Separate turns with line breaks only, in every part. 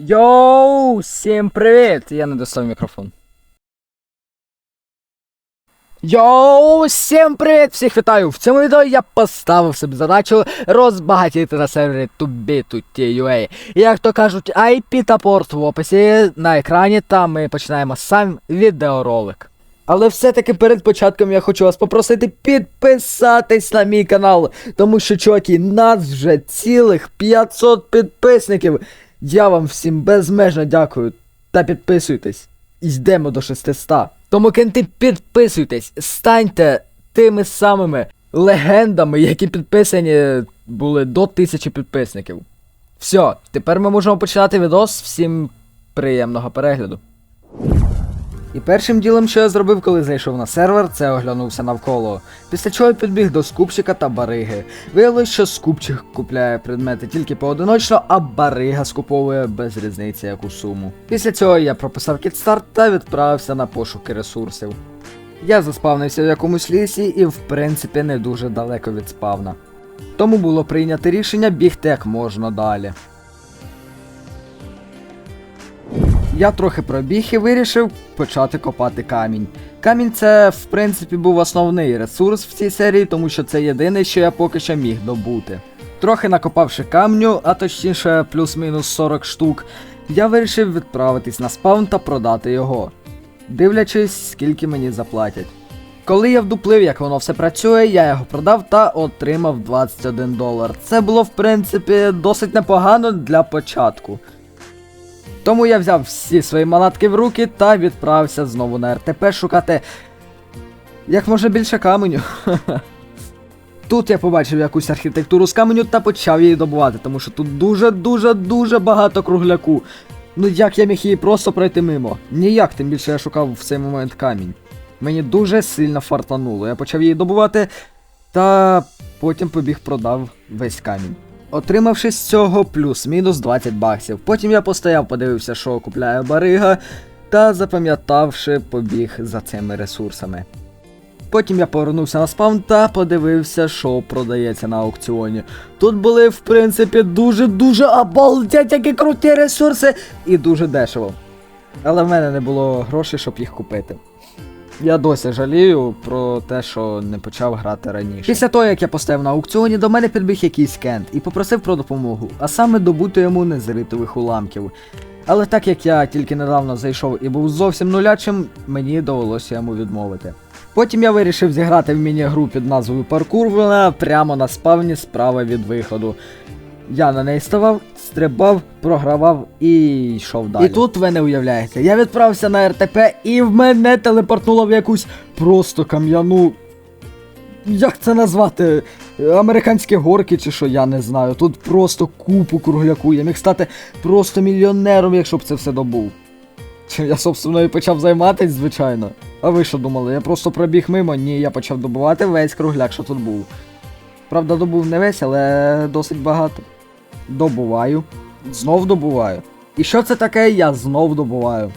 Йоу, всім привіт! Я не достав мікрофон. Йоу, всім привіт! Всіх вітаю! В цьому відео я поставив собі задачу розбагатіти на сервері TubeTutti.ua. І як то кажуть, IP та порт в описі на екрані, та ми починаємо сам відеоролик. Але все-таки перед початком я хочу вас попросити підписатись на мій канал, тому що, чуваки, нас вже цілих 500 підписників. Я вам всім безмежно дякую. Та підписуйтесь. Йдемо до 600. Тому кенти підписуйтесь, станьте тими самими легендами, які підписані були до 1000 підписників. Все, тепер ми можемо починати відос. Всім приємного перегляду. І першим ділом, що я зробив, коли зайшов на сервер, це оглянувся навколо. Після чого я підбіг до скупчика та бариги. Виявилось, що скупчик купляє предмети тільки поодиночно, а барига скуповує без різниці яку суму. Після цього я прописав кітстарт та відправився на пошуки ресурсів. Я заспавнився в якомусь лісі і в принципі не дуже далеко від спавна. Тому було прийнято рішення бігти як можна далі. Я трохи пробіг і вирішив почати копати камінь. Камінь це, в принципі, був основний ресурс в цій серії, тому що це єдине, що я поки що міг добути. Трохи накопавши камню, а точніше плюс-мінус 40 штук, я вирішив відправитись на спаун та продати його, дивлячись, скільки мені заплатять. Коли я вдуплив, як воно все працює, я його продав та отримав 21 долар. Це було, в принципі, досить непогано для початку. Тому я взяв всі свої манатки в руки та відправився знову на РТП шукати як може більше каменю. Тут я побачив якусь архітектуру з каменю та почав її добувати, тому що тут дуже-дуже дуже багато кругляку. Ну як я міг її просто пройти мимо? Ніяк, тим більше я шукав в цей момент камінь. Мені дуже сильно фартануло. Я почав її добувати, та потім побіг продав весь камінь. Отримавши з цього плюс-мінус 20 баксів. Потім я постояв, подивився, що купляє барига, та запам'ятавши, побіг за цими ресурсами. Потім я повернувся на спаун та подивився, що продається на аукціоні. Тут були, в принципі, дуже-дуже обалдять, які круті ресурси, і дуже дешево. Але в мене не було грошей, щоб їх купити. Я досі жалію про те, що не почав грати раніше. Після того, як я поставив на аукціоні, до мене підбіг якийсь кент і попросив про допомогу, а саме добути йому незритових уламків. Але так як я тільки недавно зайшов і був зовсім нулячим, мені довелося йому відмовити. Потім я вирішив зіграти в міні-гру під назвою Паркур, вона прямо на спавні справа від виходу. Я на неї ставав, стрибав, програвав і йшов далі. І тут ви не уявляєте, я відправився на РТП і в мене телепортнуло в якусь просто кам'яну. Як це назвати? Американські горки чи що, я не знаю. Тут просто купу кругляку. Я міг стати просто мільйонером, якщо б це все добув. Чим я, собственно, і почав займатися, звичайно. А ви що думали? Я просто пробіг мимо? Ні, я почав добувати весь кругляк, що тут був. Правда, добув не весь, але досить багато. Добуваю. Знов добуваю. І що це таке, я знов добуваю.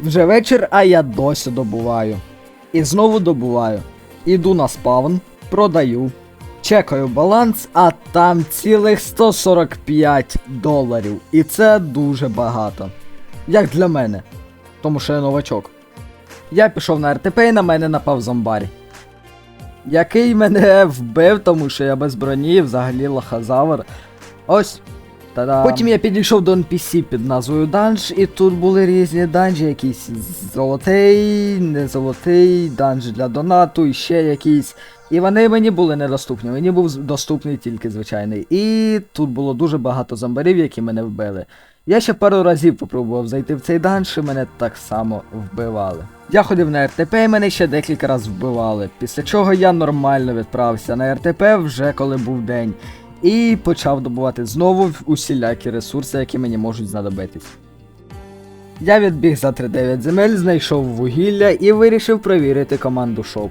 Вже вечір, а я досі добуваю. І знову добуваю. Іду на спавн, продаю. Чекаю баланс, а там цілих 145 доларів. І це дуже багато. Як для мене. Тому що я новачок. Я пішов на РТП і на мене напав зомбарь. Який мене вбив, тому що я без броні, взагалі лохозавр. Ось. Та-дам. Потім я підійшов до NPC під назвою Данж, і тут були різні данжі, якийсь золотий, не золотий, данж для донату, і ще якийсь. І вони мені були недоступні, мені був доступний тільки звичайний. І тут було дуже багато зомбарів, які мене вбили. Я ще пару разів попробував зайти в цей данж, і мене так само вбивали. Я ходив на РТП і мене ще декілька разів вбивали, після чого я нормально відправився на РТП вже коли був день. І почав добувати знову усілякі ресурси, які мені можуть знадобитись. Я відбіг за 3-9 земель, знайшов вугілля і вирішив провірити команду шоп.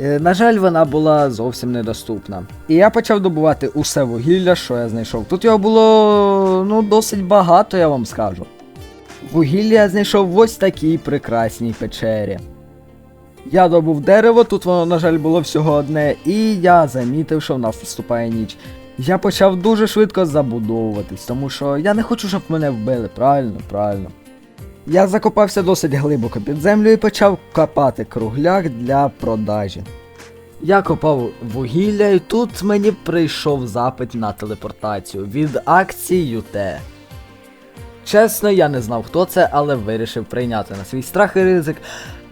Е, На жаль, вона була зовсім недоступна. І я почав добувати усе вугілля, що я знайшов. Тут його було ну, досить багато, я вам скажу. Вугілля я знайшов в ось такій прекрасній печері. Я добув дерево, тут воно, на жаль, було всього одне, і я замітив, що в нас наступає ніч. Я почав дуже швидко забудовуватись, тому що я не хочу, щоб мене вбили, правильно, правильно. Я закопався досить глибоко під землю і почав копати кругляк для продажі. Я копав вугілля, і тут мені прийшов запит на телепортацію від акції ЮТ. Чесно, я не знав, хто це, але вирішив прийняти на свій страх і ризик.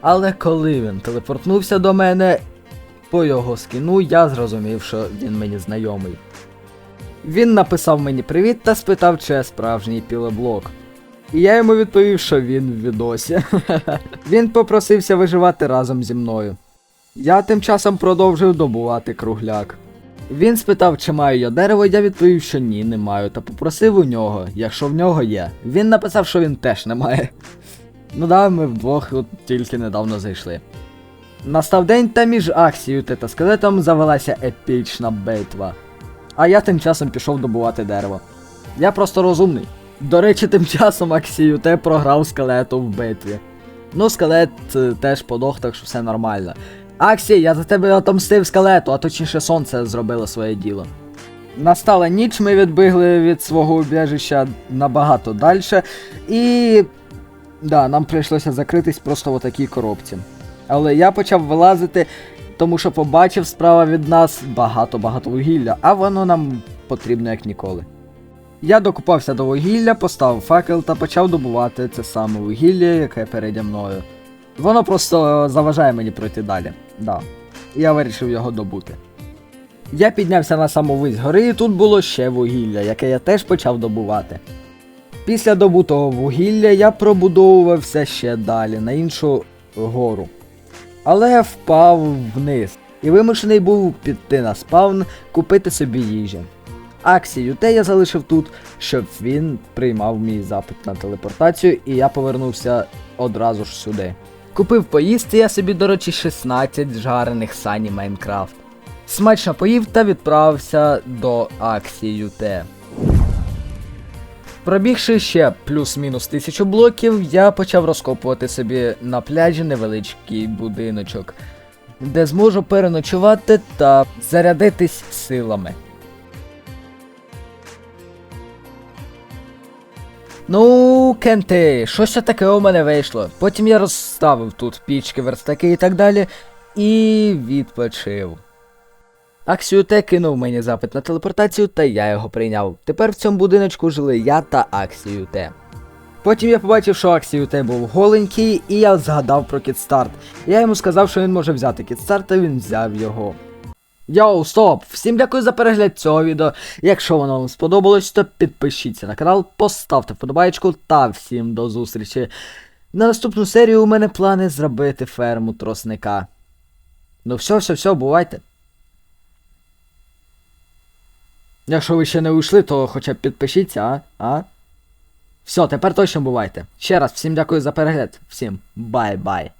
Але коли він телепортнувся до мене, по його скіну я зрозумів, що він мені знайомий. Він написав мені привіт та спитав, чи я справжній пілеблок. І я йому відповів, що він в відосі. він попросився виживати разом зі мною. Я тим часом продовжив добувати кругляк. Він спитав, чи маю я дерево, я відповів, що ні, не маю, та попросив у нього, якщо в нього є. Він написав, що він теж не має. Ну да, ми вдвох от тільки недавно зайшли. Настав день, та між акцією та скелетом завелася епічна битва. А я тим часом пішов добувати дерево. Я просто розумний. До речі, тим часом Аксію те програв скелету в битві. Ну, скелет е, теж подох, так що все нормально. Аксі, я за тебе отомстив скелету, а точніше сонце зробило своє діло. Настала ніч, ми відбігли від свого убіжища набагато далі. І. Да, нам прийшлося закритись просто в отакій коробці. Але я почав вилазити, тому що побачив справа від нас багато-багато вугілля, а воно нам потрібно як ніколи. Я докупався до вугілля, поставив факел та почав добувати це саме вугілля, яке переді мною. Воно просто заважає мені пройти далі. Да. Я вирішив його добути. Я піднявся на саму вись гори, і тут було ще вугілля, яке я теж почав добувати. Після добутого вугілля я пробудовувався ще далі на іншу гору. Але впав вниз і вимушений був піти на спавн купити собі їжі. Аксію те я залишив тут, щоб він приймав мій запит на телепортацію, і я повернувся одразу ж сюди. Купив поїсти я собі, до речі, 16 жарених сані Майнкрафт. Смачно поїв та відправився до акції Т. Пробігши ще плюс-мінус тисячу блоків, я почав розкопувати собі на пляжі невеличкий будиночок, де зможу переночувати та зарядитись силами. Ну, кенти, щось таке у мене вийшло. Потім я розставив тут пічки, верстаки і так далі, і відпочив. Аксіюте кинув мені запит на телепортацію, та я його прийняв. Тепер в цьому будиночку жили я та Аксіюте. Потім я побачив, що Аксіюте був голенький, і я згадав про кітстарт. Я йому сказав, що він може взяти кітстарт, та він взяв його. Йоу, стоп! Всім дякую за перегляд цього відео. Якщо воно вам сподобалось, то підпишіться на канал, поставте вподобайку та всім до зустрічі. На наступну серію у мене плани зробити ферму тросника. Ну все, все, все, бувайте. Якщо ви ще не уйшли, то хоча б підпишіться, а? А? Все, тепер точно бувайте. Ще раз всім дякую за перегляд. Всім бай-бай.